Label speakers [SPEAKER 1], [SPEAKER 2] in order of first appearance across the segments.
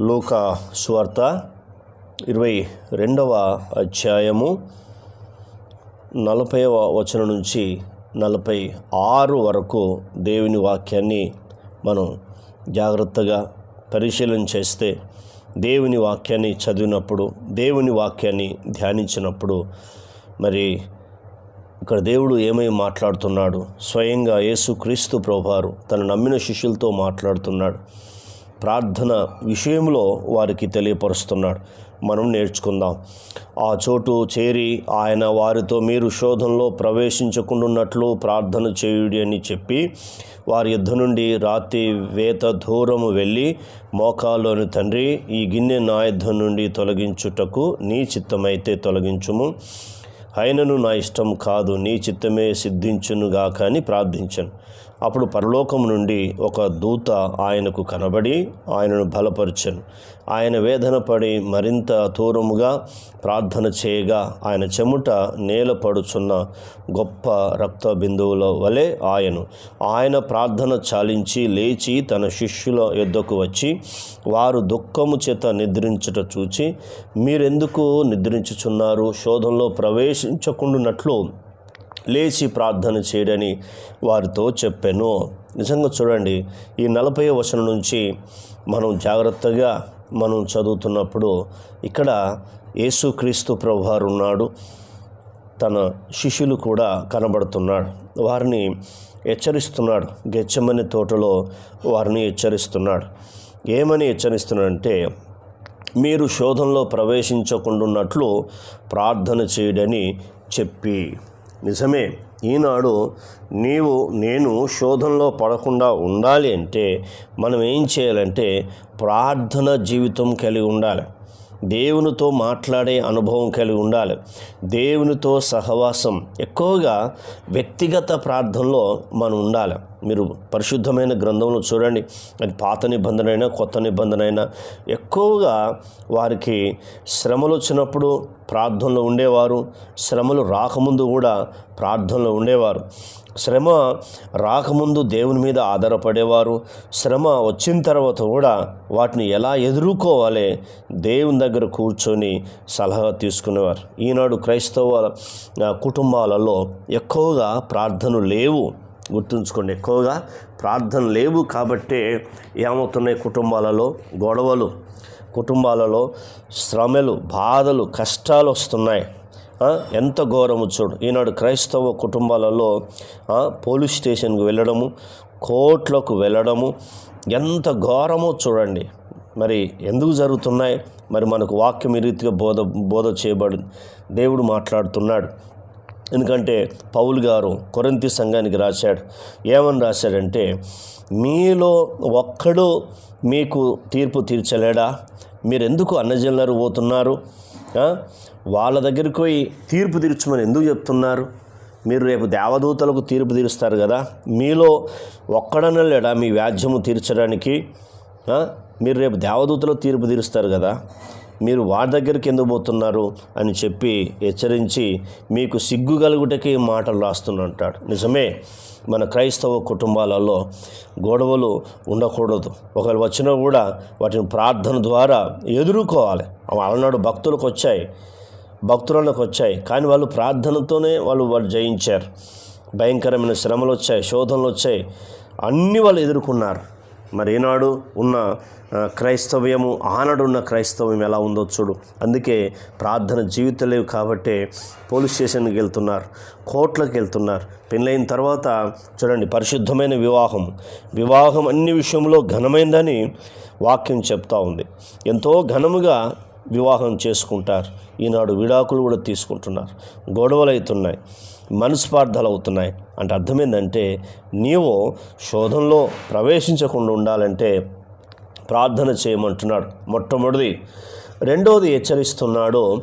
[SPEAKER 1] లూకా స్వార్త ఇరవై రెండవ అధ్యాయము నలభైవ వచనం నుంచి నలభై ఆరు వరకు దేవుని వాక్యాన్ని మనం జాగ్రత్తగా పరిశీలన చేస్తే దేవుని వాక్యాన్ని చదివినప్పుడు దేవుని వాక్యాన్ని ధ్యానించినప్పుడు మరి ఇక్కడ దేవుడు ఏమై మాట్లాడుతున్నాడు? స్వయంగా యేసుక్రీస్తు ప్రభువారు తను నమ్మిన శిష్యులతో మాట్లాడుతున్నాడు. ప్రార్థన విషయంలో వారికి తెలియపరుస్తున్నాడు. మనం నేర్చుకుందాం. ఆ చోటు చేరి ఆయన వారితో మీరు శోధనలో ప్రవేశించకుండాన్నట్లు ప్రార్థన చేయుడి అని చెప్పి వారి యుద్ధ నుండి రాతి వేత దూరము వెళ్ళి మోకాల్లోని తండ్రి ఈ గిన్నె నా యుద్ధం నుండి తొలగించుటకు నీ చిత్తమైతే తొలగించుము. అయినను నా ఇష్టం కాదు నీ చిత్తమే సిద్ధించునుగాక అని ప్రార్థించాను. అప్పుడు పరలోకం నుండి ఒక దూత ఆయనకు కనబడి ఆయనను బలపరచను. ఆయన వేదన పడి మరింత దూరముగా ప్రార్థన చేయగా ఆయన చెముట నేల పడుచున్న గొప్ప రక్త బిందువుల వలె ఆయను. ఆయన ప్రార్థన చాలించి లేచి తన శిష్యుల యొద్దకు వచ్చి వారు దుఃఖము చేత నిద్రించుట చూచి మీరెందుకు నిద్రించుచున్నారు? శోధంలో ప్రవేశించకుండానట్లు లేచి ప్రార్థన చేయడని వారితో చెప్పాను. నిజంగా చూడండి ఈ నలభై వచనం నుంచి మనం జాగ్రత్తగా మనం చదువుతున్నప్పుడు ఇక్కడ యేసుక్రీస్తు ప్రభువారు ఉన్నాడు. తన శిష్యులు కూడా కనబడుతున్నాడు వారిని హెచ్చరిస్తున్నాడు. గెచ్చమని తోటలో వారిని హెచ్చరిస్తున్నాడు. ఏమని హెచ్చరిస్తున్నాడంటే మీరు శోధనలో ప్రవేశించకుండాన్నట్లు ప్రార్థన చేయడని చెప్పి. నిజమే ఈనాడు నీవు నేను శోధనలో పడకుండా ఉండాలి అంటే మనం ఏం చేయాలంటే ప్రార్థన జీవితం కలిగి ఉండాలి. దేవునితో మాట్లాడే అనుభవం కలిగి ఉండాలి. దేవునితో సహవాసం. ఎక్కువగా వ్యక్తిగత ప్రార్థనలో మనం ఉండాలి. మీరు పరిశుద్ధమైన గ్రంథంలో చూడండి. అది పాత నిబంధన అయినా కొత్త నిబంధన అయినా ఎక్కువగా వారికి శ్రమలు వచ్చినప్పుడు ప్రార్థనలో ఉండేవారు. శ్రమలు రాకముందు కూడా ప్రార్థనలో ఉండేవారు. శ్రమ రాకముందు దేవుని మీద ఆధారపడేవారు. శ్రమ వచ్చిన తర్వాత కూడా వాటిని ఎలా ఎదుర్కోవాలి? దేవుని దగ్గర కూర్చొని సలహా తీసుకునేవారు. ఈనాడు క్రైస్తవ కుటుంబాలలో ఎక్కువగా ప్రార్థనలు లేవు. గుర్తుంచుకోండి. ఎక్కువగా ప్రార్థన లేవు కాబట్టే ఏమవుతున్నాయి కుటుంబాలలో గొడవలు కుటుంబాలలో శ్రమలు బాధలు కష్టాలు వస్తున్నాయి. ఎంత ఘోరము చూడు. ఈనాడు క్రైస్తవ కుటుంబాలలో పోలీస్ స్టేషన్కి వెళ్ళడము కోర్టులకు వెళ్ళడము ఎంత ఘోరమో చూడండి. మరి ఎందుకు జరుగుతున్నాయి? మరి మనకు వాక్యం ఈ రీతిగా బోధ బోధ చేయబడింది దేవుడు మాట్లాడుతున్నాడు. ఎందుకంటే పౌలు గారు కొరంతి సంఘానికి రాశాడు. ఏమని రాశాడంటే మీలో ఒక్కడు మీకు తీర్పు తీర్చలేడా? మీరు ఎందుకు అన్నజనులారు పోతున్నారు? వాళ్ళ దగ్గరికి పోయి తీర్పు తీర్చమని ఎందుకు చెప్తున్నారు? మీరు రేపు దేవదూతలకు తీర్పు తీరుస్తారు కదా. మీలో ఒక్కడన లేడా మీ వ్యాజ్యము తీర్చడానికి? మీరు రేపు దేవదూతలకు తీర్పు తీరుస్తారు కదా. మీరు వారి దగ్గరికి ఎందుకు పోతున్నారు అని చెప్పి హెచ్చరించి మీకు సిగ్గు కలుగుటకి మాటలు రాస్తున్నంటాడు నిజమే మన క్రైస్తవ కుటుంబాలలో గొడవలు ఉండకూడదు. ఒకరు వచ్చినా కూడా వాటిని ప్రార్థన ద్వారా ఎదుర్కోవాలి. అలనాడు భక్తులకు వచ్చాయి భక్తులకు వచ్చాయి. కానీ వాళ్ళు ప్రార్థనతోనే వాళ్ళు వాళ్ళు జయించారు. భయంకరమైన శ్రమలు వచ్చాయి శోధనలు వచ్చాయి. అన్నీ వాళ్ళు ఎదుర్కొన్నారు. మరి ఈనాడు ఉన్న క్రైస్తవ్యము ఆనాడు ఉన్న క్రైస్తవ్యం ఎలా ఉందో చూడు. అందుకే ప్రార్థన జీవితం లేవు కాబట్టే పోలీస్ స్టేషన్కి వెళ్తున్నారు కోర్టులకు వెళ్తున్నారు. పెళ్ళైన తర్వాత చూడండి పరిశుద్ధమైన వివాహం. వివాహం అన్ని విషయంలో ఘనమైందని వాక్యం చెప్తా ఉంది. ఎంతో ఘనముగా వివాహం చేసుకుంటారు. ఈనాడు విడాకులు కూడా తీసుకుంటున్నారు. గొడవలు అవుతున్నాయి మనస్పార్థాలు అవుతున్నాయి అంటే అర్థమైందంటే నీవు శోధంలో ప్రవేశించకుండా ఉండాలంటే ప్రార్థన చేయమంటున్నాడు మొట్టమొదటి. రెండవది హెచ్చరిస్తున్నాడు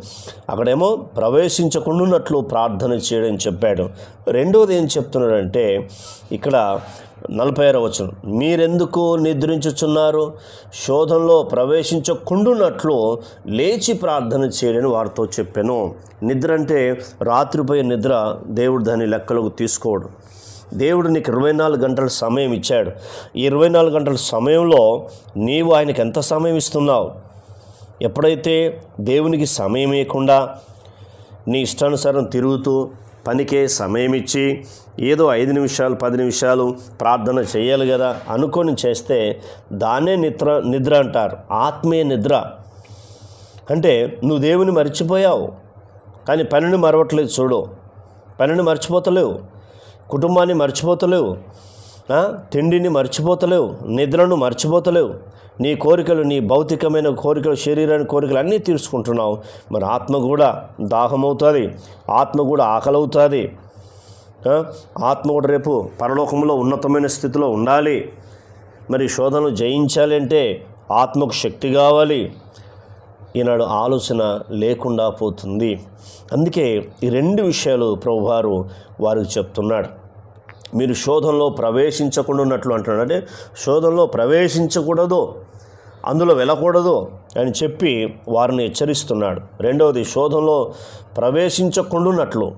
[SPEAKER 1] అక్కడేమో ప్రవేశించకుండాన్నట్లు ప్రార్థన చేయడం చెప్పాడు. రెండవది ఏం చెప్తున్నాడంటే ఇక్కడ నలభై ఆరో మీరెందుకు నిద్రించుచున్నారు? శోధంలో ప్రవేశించకుండునట్లు లేచి ప్రార్థన చేయడని వారితో చెప్పాను. నిద్ర అంటే రాత్రిపోయే నిద్ర దేవుడు దాన్ని లెక్కలోకి తీసుకోడు. దేవుడు నీకు ఇరవై నాలుగు గంటల సమయం ఇచ్చాడు. ఈ ఇరవై నాలుగు గంటల సమయంలో నీవు ఆయనకు ఎంత సమయం ఇస్తున్నావు? ఎప్పుడైతే దేవునికి సమయం ఇవ్వకుండా నీ ఇష్టానుసారం తిరుగుతూ పనికే సమయం ఇచ్చి ఏదో ఐదు నిమిషాలు పది నిమిషాలు ప్రార్థన చేయాలి కదా అనుకొని చేస్తే దాన్నే నిద్ర నిద్ర అంటారు. ఆత్మీయ నిద్ర. అంటే నువ్వు దేవుని మర్చిపోయావు కానీ పనిని మరవట్లేదు చూడు. పనిని మర్చిపోతలేవు కుటుంబాన్ని మర్చిపోతలేవు తిండిని మర్చిపోతలేవు నిద్రను మర్చిపోతలేవు. నీ కోరికలు నీ భౌతికమైన కోరికలు శరీరాన్ని కోరికలు అన్నీ తీర్చుకుంటున్నావు. మరి ఆత్మ కూడా దాహమవుతుంది ఆత్మ కూడా ఆకలవుతుంది. ఆత్మ కూడా రేపు పరలోకంలో ఉన్నతమైన స్థితిలో ఉండాలి. మరి శోధనలు జయించాలి అంటే ఆత్మకు శక్తి కావాలి. ఈనాడు ఆలోచన లేకుండా పోతుంది. అందుకే ఈ రెండు విషయాలు ప్రభువారు వారికి చెప్తున్నాడు. మీరు శోధనలో ప్రవేశించకుండా ఉన్నట్లు అంటున్నాడు. అంటే శోధనలో ప్రవేశించకూడదు. అందులో వెళ్ళకూడదు అని చెప్పి వారిని హెచ్చరిస్తున్నాడు. రెండవది శోధంలో ప్రవేశించకుండాన్నట్లు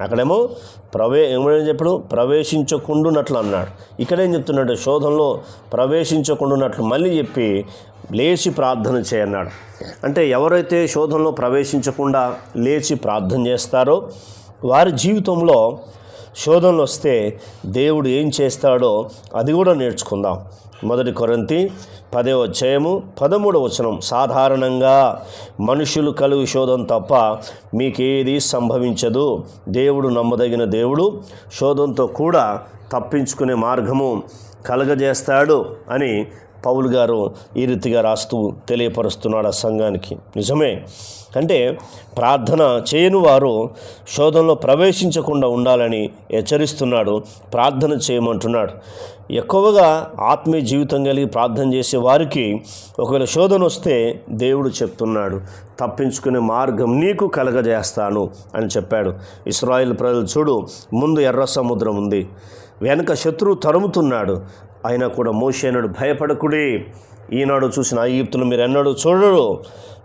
[SPEAKER 1] అక్కడేమో ప్రవే ఏమని చెప్పాడు? ప్రవేశించకుండాన్నట్లు అన్నాడు. ఇక్కడేం చెప్తున్నాడు? శోధనలో ప్రవేశించకుండాన్నట్లు మళ్ళీ చెప్పి లేచి ప్రార్థన చేయన్నాడు. అంటే ఎవరైతే శోధనలో ప్రవేశించకుండా లేచి ప్రార్థన చేస్తారో వారి జీవితంలో శోధనలు వస్తే దేవుడు ఏం చేస్తాడో అది కూడా నేర్చుకుందాం. మొదటి కొరంతి పదే అధ్యాయము పదమూడవ వచనం. సాధారణంగా మనుషులు కలుగు శోధం తప్ప మీకేది సంభవించదు. దేవుడు నమ్మదగిన దేవుడు శోధంతో కూడా తప్పించుకునే మార్గము కలగజేస్తాడు అని పౌలు గారు ఈ రీతిగా రాస్తూ తెలియపరుస్తున్నాడు ఆ సంఘానికి. నిజమే. అంటే ప్రార్థన చేయని వారు శోధనలో ప్రవేశించకుండా ఉండాలని హెచ్చరిస్తున్నాడు ప్రార్థన చేయమంటున్నాడు. ఎక్కువగా ఆత్మీయ జీవితం కలిగి ప్రార్థన చేసే వారికి ఒకవేళ శోధన వస్తే దేవుడు చెప్తున్నాడు తప్పించుకునే మార్గం నీకు కలగజేస్తాను అని చెప్పాడు. ఇస్రాయిల్ ప్రజలు చూడు ముందు ఎర్ర సముద్రం ఉంది వెనక శత్రువు తరుముతున్నాడు అయినా కూడా మోసేనాడు భయపడకుడి. ఈనాడు చూసిన ఐగుప్తులు మీరు ఎన్నడూ చూడరు.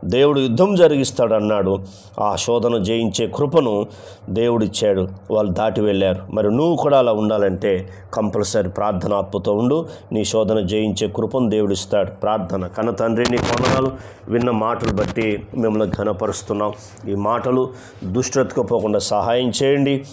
[SPEAKER 1] దేవుడు యుద్ధం జరిగిస్తాడు అన్నాడు ఆ శోధన జయించే కృపను దేవుడిచ్చాడు. వాళ్ళు దాటి వెళ్ళారు. మరి నువ్వు కూడా అలా ఉండాలంటే కంపల్సరీ ప్రార్థన అప్పుతో ఉండు. నీ శోధన జయించే కృపను దేవుడిస్తాడు. ప్రార్థన కన్న తండ్రి నీ కొననాలు విన్న మాటలు బట్టి మిమ్మల్ని ఘనపరుస్తున్నాం. ఈ మాటలు దుష్టతకు పోకుండా సహాయం చేయండి.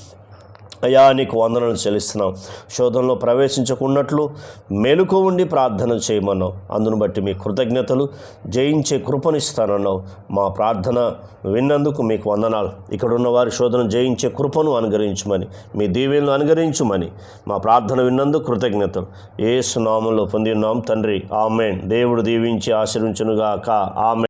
[SPEAKER 1] అయా నీకు వందనలు చెల్లిస్తున్నాం. శోధనలో ప్రవేశించకున్నట్లు మెలుకు ఉండి ప్రార్థన చేయమన్నావు. అందును బట్టి మీ కృతజ్ఞతలు జయించే కృపనిస్తానన్నావు. మా ప్రార్థన విన్నందుకు మీకు వందనాలు. ఇక్కడున్న వారి శోధన జయించే కృపను అనుగరించమని మీ దీవెలను అనుగరించమని మా ప్రార్థన విన్నందుకు కృతజ్ఞతలు. ఏ సునామంలో పొంది తండ్రి. ఆమెన్. దేవుడు దీవించి ఆశీర్వించునుగాక. ఆమె